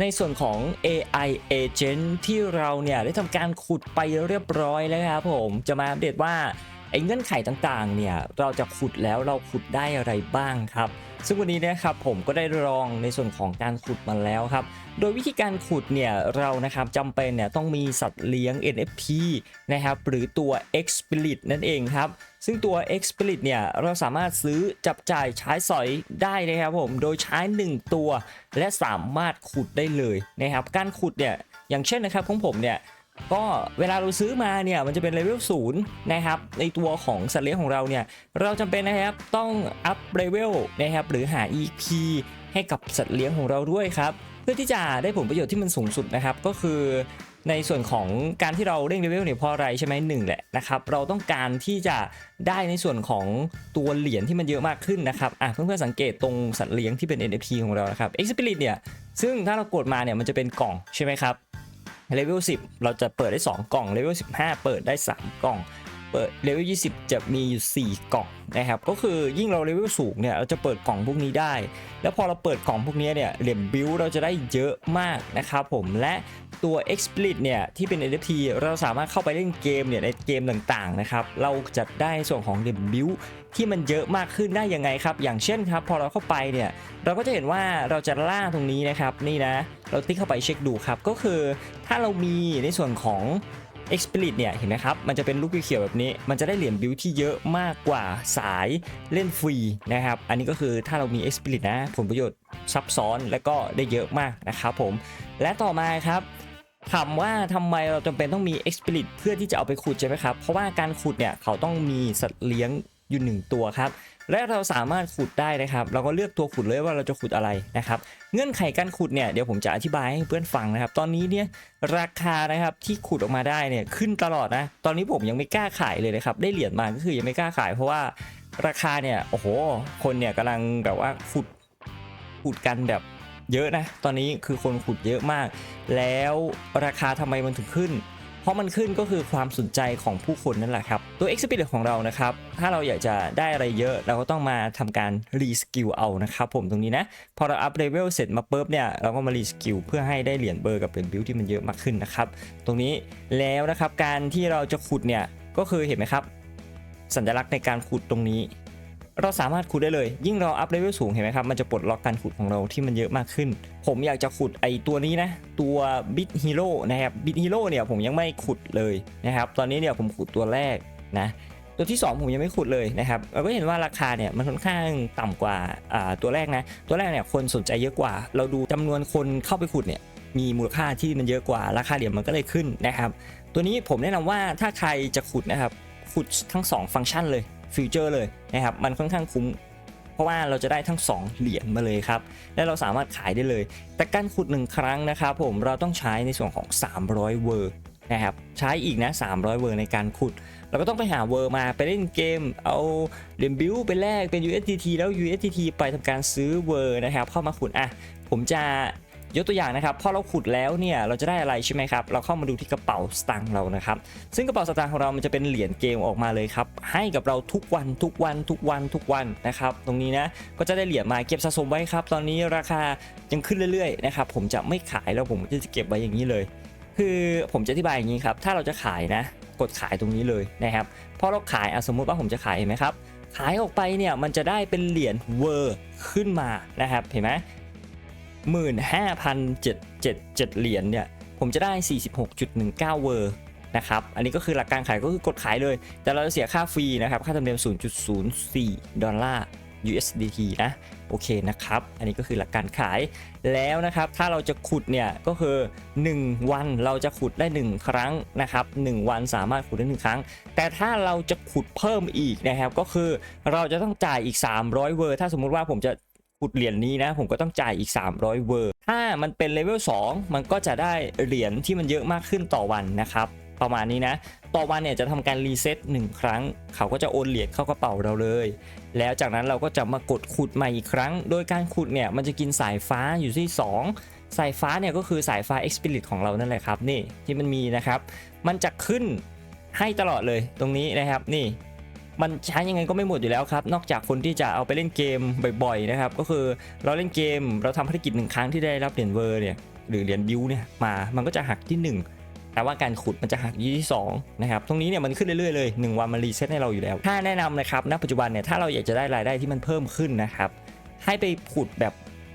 ในส่วนของ AI Agent ที่เราเนี่ยได้ทำการขุดไปเรียบร้อยแล้วครับผม จะมาอัปเดตว่า ไอ้เงื่อนไขต่างๆ เนี่ยเราจะขุดแล้วเราขุดได้อะไรบ้างครับ ซึ่งวันนี้นะครับผมก็ได้ลองในส่วนของการขุดมาแล้วครับ โดยวิธีการขุดเนี่ยเรานะครับจำเป็นเนี่ยต้องมีสัตว์เลี้ยง NFT นะครับหรือตัว x p l i t นั่นเองครับ ซึ่งตัว x p l i t เนี่ยเราสามารถซื้อจับจ่ายใช้สอยได้นะครับผมโดยใช้ 1 ตัว และสามารถขุดได้เลยนะครับการขุดเนี่ยอย่างเช่นนะครับของผมเนี่ย ก็เวลาเราซื้อมาเนี่ยมันจะเป็นเลเวลศูนย์นะครับในตัวของสัตว์เลี้ยงของเราเนี่ยเราจำเป็นนะครับต้องอัพเลเวลนะครับหรือหา EP ให้กับสัตว์เลี้ยงของเราด้วยครับเพื่อที่จะได้ผลประโยชน์ที่มันสูงสุดนะครับ ก็คือในส่วนของการที่เราเร่งเลเวลเนี่ยเพราะอะไรใช่ไหมหนึ่งแหละนะครับเราต้องการที่จะได้ในส่วนของตัวเหรียญที่มันเยอะมากขึ้นนะครับอะเพื่อนๆสังเกตตรงสัตว์เลี้ยงที่เป็น NFT ของเรานะครับ e x p i r i t เนี่ยซึ่งถ้าเรากดมาเนี่ยมันจะเป็นกล่องใช่ไหมครับ เลเวล10 เราจะเปิดได้ 2 กล่องเลเวล15 เปิดได้ 3 กล่อง เปิดเลเวล20 จะมีอยู่ 4 กล่องนะครับ ก็คือยิ่งเราเลเวลสูงเนี่ยเราจะเปิดกล่องพวกนี้ได้ แล้วพอเราเปิดกล่องพวกนี้เนี่ยเหรียญบิลเราจะได้เยอะมากนะครับผมและตัว Explit เนี่ยที่เป็น NFT เราสามารถเข้าไปเล่นเกมเนี่ยในเกมต่างๆนะครับ เราจะได้ส่วนของเหรียญบิล ที่มันเยอะมากขึ้นได้ยังไงครับ อย่างเช่นครับ พอเราเข้าไปเนี่ยเราก็จะเห็นว่าเราจะล่าตรงนี้นะครับนี่นะ เราติ๊กเข้าไปเช็คดูครับ ก็คือถ้าเรามีในส่วนของ Explit เนี่ยเห็นไหมครับ มันจะเป็นลูกเขียวแบบนี้ มันจะได้เหรียญบิวที่เยอะมากกว่าสายเล่นฟรีนะครับ อันนี้ก็คือถ้าเรามี Explit นะผลประโยชน์ซับซ้อนและก็ได้เยอะมากนะครับผม และต่อมาครับถามว่าทำไมเราจำเป็นต้องมี Explit เพื่อที่จะเอาไปขุดใช่ไหมครับ เพราะว่าการขุดเนี่ยเขาต้องมีสัตว์เลี้ยง อยู่หนึ่งตัวครับ และเราสามารถขุดได้นะครับ เราก็เลือกตัวขุดเลยว่าเราจะขุดอะไรนะครับ เงื่อนไขการขุดเนี่ยเดี๋ยวผมจะอธิบายให้เพื่อนฟังนะครับ ตอนนี้เนี่ยราคานะครับที่ขุดออกมาได้เนี่ยขึ้นตลอดนะ ตอนนี้ผมยังไม่กล้าขายเลยนะครับ ได้เหรียญมาก็คือยังไม่กล้าขาย เพราะว่าราคาเนี่ยโอ้โห คนเนี่ยกำลังแบบว่าขุดขุดกันแบบเยอะนะ ตอนนี้คือคนขุดเยอะมาก แล้วราคาทำไมมันถึงขึ้น ราะมันขึ้นก็คือความสนใจของผู้คนนั่นแหละครับ ตัว Experience ของเรานะครับ ถ้าเราอยากจะได้อะไรเยอะ เราก็ต้องมาทำการรีสกิลเอานะครับผมตรงนี้นะ พอเราอัพเลเวลเสร็จมาปุ๊บเนี่ยเราก็มารีสกิลเพื่อให้ได้เหรียญเบอร์กับเหรียญบิลที่มันเยอะมากขึ้นนะครับ ตรงนี้แล้วนะครับการที่เราจะขุดเนี่ยก็คือเห็นไหมครับ สัญลักษณ์ในการขุดตรงนี้ เราสามารถขุดได้เลย ยิ่งเราอัพเลเวลสูงเห็นไหมครับ มันจะปลดล็อกการขุดของเราที่มันเยอะมากขึ้น ผมอยากจะขุดไอตัวนี้นะ ตัว Bit Hero นะครับ Bit Hero เนี่ยผมยังไม่ขุดเลยนะครับ ตอนนี้เนี่ยผมขุดตัวแรกนะ ตัวที่ 2 ผมยังไม่ขุดเลยนะครับ เราก็เห็นว่าราคาเนี่ยมันค่อนข้างต่ำกว่าอ่าตัวแรกนะ ตัวแรกเนี่ยคนสนใจเยอะกว่า เราดูจำนวนคนเข้าไปขุดเนี่ยมีมูลค่าที่มันเยอะกว่า ราคาเหรียญมันก็เลยขึ้นนะครับ ตัวนี้ผมแนะนำว่าถ้าใครจะขุดนะครับขุดทั้ง 2 ฟังก์ชันเลย ฟิวเจอร์เลยนะครับมันค่อนข้างคุ้มเพราะว่าเราจะได้ทั้ง 2 เหรียญมาเลยครับ และเราสามารถขายได้เลย แต่การขุด 1 ครั้งนะครับผมเราต้องใช้ในส่วนของ 300 เวอร์นะครับใช้อีกนะ 300 เวอร์ในการขุด เราก็ต้องไปหาเวอร์มาไปเล่นเกม เอาเหรียญบิวไปแลกเป็น USDT แล้ว USDT ไปทำการซื้อเวอร์นะครับเข้ามาขุดอะผมจะ ยกตัวอย่างนะครับพอเราขุดแล้วเนี่ยเราจะได้อะไรใช่ไหมครับเราเข้ามาดูที่กระเป๋าสตางค์เรานะครับซึ่งกระเป๋าสตางค์ของเรามันจะเป็นเหรียญเกมออกมาเลยครับให้กับเราทุกวันทุกวันทุกวันทุกวันนะครับตรงนี้นะก็จะได้เหรียญมาเก็บสะสมไว้ครับตอนนี้ราคายังขึ้นเรื่อยๆนะครับผมจะไม่ขายแล้วผมก็จะเก็บไว้อย่างนี้เลย คือผมจะอธิบายอย่างนี้ครับถ้าเราจะขายนะกดขายตรงนี้เลยนะครับพอเราขายอสมมุติว่าผมจะขายเห็นไหมครับขายออกไปเนี่ยมันจะได้เป็นเหรียญเวอร์ขึ้นมานะครับเห็นไหม หมื่นห้าพันเจ็ดเจ็ดเจ็ดเหรียญเนี่ยผมจะได้ 46.19 เวอร์นะครับ อันนี้ก็คือหลักการขายก็คือกดขายเลย แต่เราจะเสียค่าฟรีนะครับ ค่าธรรมเนียม 0.04 ดอลลาร์ USDT นะ โอเคนะครับ อันนี้ก็คือหลักการขาย แล้วนะครับ ถ้าเราจะขุดเนี่ยก็คือ 1 วันเราจะขุดได้ 1 ครั้งนะครับ 1 วันสามารถขุดได้ 1 ครั้ง แต่ถ้าเราจะขุดเพิ่มอีกนะครับ ก็คือเราจะต้องจ่ายอีก 300 เวอร์ ถ้าสมมุติว่าผมจะ ขุดเหรียญนี้นะ ผมก็ต้องจ่ายอีก 300 เวอร์ ถ้ามันเป็นเลเวล2มันก็จะได้เหรียญที่มันเยอะมากขึ้นต่อวันนะครับประมาณนี้นะ ต่อวันเนี่ยจะทำการรีเซ็ต1ครั้ง เขาก็จะโอนเหรียญเข้ากระเป๋าเราเลย แล้วจากนั้นเราก็จะมากดขุดใหม่อีกครั้ง โดยการขุดเนี่ยมันจะกินสายฟ้าอยู่ที่ 2 สายฟ้าเนี่ยก็คือสายฟ้า Explit ของเรานั่นแหละครับ นี่ที่มันมีนะครับ มันจะขึ้นให้ตลอดเลยตรงนี้นะครับ นี่ มันใช้ยังไงก็ไม่หมดอยู่แล้วครับ นอกจากคนที่จะเอาไปเล่นเกมบ่อยๆนะครับ ก็คือเราเล่นเกมเราทำภารกิจหนึ่งครั้งที่ได้รับเหรียญเวอร์เนี่ยหรือเหรียญบิวเนี่ยมา มันก็จะหักที่ 1แต่ว่าการขุดมันจะหักที่ที่2นะครับ ตรงนี้เนี่ยมันขึ้นเรื่อยๆเลย 1 วันมันรีเซ็ตให้เราอยู่แล้ว ถ้าแนะนำนะครับ ณ ปัจจุบันเนี่ย ถ้าเราอยากจะได้รายได้ที่มันเพิ่มขึ้นนะครับ ให้ไปขุดแบบ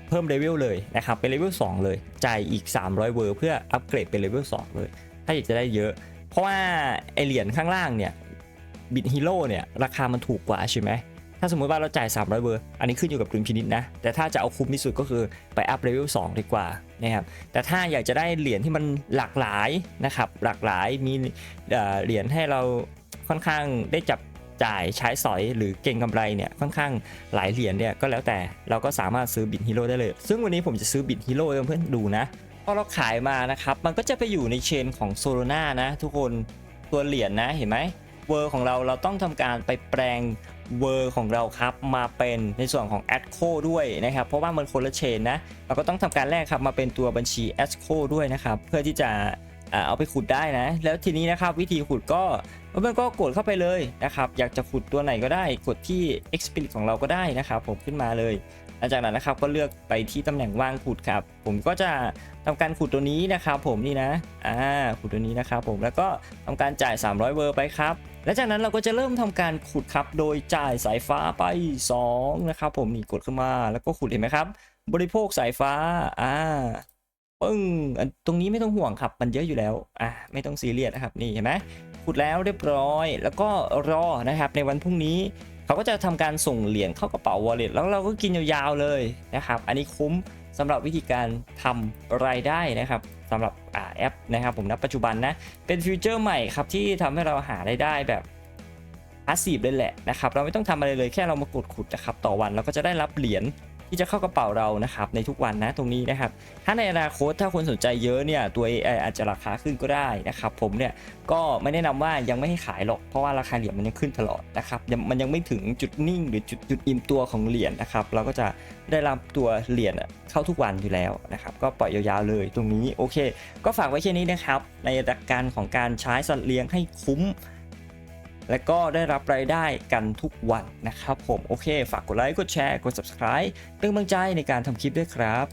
เพิ่มเลเวลเลยนะครับ เป็นเลเวล2เลย จ่ายอีก 300 เวอร์เพื่ออัปเกรดเป็นเลเวล2เลย ถ้าอยากจะได้เยอะ เพราะว่าไอเหรียญข้างล่างเนี่ย บิตฮีโร่เนี่ยราคามันถูกกว่าใช่ไหมถ้าสมมติว่าเราจ่าย 300 เบอร์ อันนี้ขึ้นอยู่กับดุลพินิจนะ แต่ถ้าจะเอาคุ้มที่สุดก็คือไปอัพเลเวล2ดีกว่านะครับ แต่ถ้าอยากจะได้เหรียญที่มันหลากหลายนะครับ หลากหลาย มีเหรียญให้เราค่อนข้างได้จับจ่ายใช้สอยหรือเก่งกำไรเนี่ยค่อนข้างหลายเหรียญเนี่ยก็แล้วแต่เราก็สามารถซื้อบิตฮีโร่ได้เลย ซึ่งวันนี้ผมจะซื้อบิตฮีโร่เพื่อนๆดูนะ พอเราขายมานะครับ มันก็จะไปอยู่ในเชนของโซโลนานะทุกคน ตัวเหรียญนะเห็นไหม เวอร์ของเราเราต้องทำการไปแปลงเวอร์ของเราครับมาเป็นในส่วนของ a d c o ด้วยนะครับ เพราะว่ามันคนละเชนนะ เราก็ต้องทำการแลกครับมาเป็นตัวบัญชี a d c o ด้วยนะครับ เพื่อที่จะเอาไปขุดได้นะ แล้วทีนี้นะครับวิธีขุดก็มันก็กดเข้าไปเลยนะครับ อยากจะขุดตัวไหนก็ได้ กดที่ expert ของเราก็ได้นะครับ ผมขึ้นมาเลยหลังจากนั้นนะครับก็เลือกไปที่ตำแหน่งว่างขุดครับ ผมก็จะทำการขุดตัวนี้นะครับ ผมนี่นะอ่าขุดตัวนี้นะครับ ผมแล้วก็ทำการจ่าย 300 เวอร์ไปครับ และจากนั้นเราก็จะเริ่มทำการขุดครับ โดยจ่ายสายฟ้าไป 2 นะครับ ผมนี่กดขึ้นมาแล้วก็ขุดเห็นไหมครับ บริโภคสายฟ้าอ่าปึ้งตรงนี้ไม่ต้องห่วงครับ มันเยอะอยู่แล้วอะไม่ต้องซีเรียสนะครับนี่เห็นไหมขุดแล้วเรียบร้อย แล้วก็รอนะครับในวันพรุ่งนี้เขาก็จะทำการส่งเหรียญเข้ากระเป๋า wallet แล้วเราก็กินยาวๆเลยนะครับ อันนี้คุ้มสำหรับวิธีการทำรายได้นะครับ สำหรับอแอปนะครับผมณปัจจุบันนะ เป็นฟิวเจอร์ใหม่ครับที่ทำให้เราหาได้ได้แบบพาสซีฟเลยแหละนะครับ เราไม่ต้องทำอะไรเลยแค่เรามากดขุดนะครับต่อวันเราก็จะได้รับเหรียญ ที่จะเข้ากระเป๋าเรานะครับในทุกวันนะตรงนี้นะครับ ถ้าในอนาคตถ้าคนสนใจเยอะเนี่ยตัว AI อาจจะราคาขึ้นก็ได้นะครับผมเนี่ยก็ไม่แนะนำว่ายังไม่ให้ขายหรอกเพราะว่าราคาเหรียญมันยังขึ้นตลอดนะครับมันยังไม่ถึงจุดนิ่งหรือจุดจุดอิ่มตัวของเหรียญนะครับเราก็จะได้รับตัวเหรียญเข้าทุกวันอยู่แล้วนะครับก็ปล่อยยาวๆเลยตรงนี้โอเค ก็ฝากไว้แค่นี้นะครับในหลักการของการใช้สัตว์เลี้ยงให้คุ้ม และก็ได้รับรายได้กันทุกวันนะครับผม โอเค ฝากกดไลค์ กดแชร์ กด subscribe เป็นกำลังใจในการทำคลิปด้วยครับ